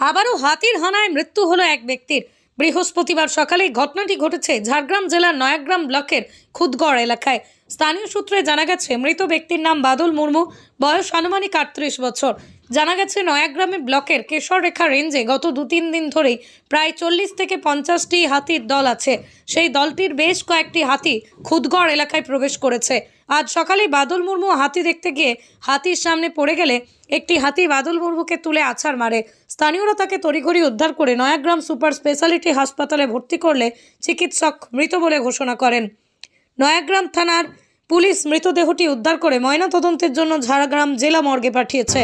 আবারও হাতির হানায় মৃত্যু হলো এক ব্যক্তির। বৃহস্পতিবার সকালে ঘটনাটি ঘটেছে ঝাড়গ্রাম জেলার নয়াগ্রাম ব্লকের খুদগড় এলাকায়। স্থানীয় সূত্রে জানা গেছে, মৃত ব্যক্তির নাম বাদল মুর্মু, বয়স আনুমানিক আটত্রিশ বছর। জানা গেছে, নয়াগ্রামে ব্লকের কেশররেখা রেঞ্জে গত দু তিন দিন ধরেই প্রায় চল্লিশ থেকে পঞ্চাশটি হাতির দল আছে। সেই দলটির বেশ কয়েকটি হাতি খুদগড় এলাকায় প্রবেশ করেছে। আজ সকালে বাদল মুর্মু হাতি দেখতে গিয়ে হাতির সামনে পড়ে গেলে একটি হাতি বাদল মুর্মুকে তুলে আছাড় মারে। স্থানীয়রা তাকে তড়িঘড়ি উদ্ধার করে নয়াগ্রাম সুপার স্পেশালিটি হাসপাতালে ভর্তি করলে চিকিৎসক মৃত বলে ঘোষণা করেন। নয়াগ্রাম থানার পুলিশ মৃতদেহটি উদ্ধার করে ময়নাতদন্তের জন্য ঝাড়গ্রাম জেলা মর্গে পাঠিয়েছে।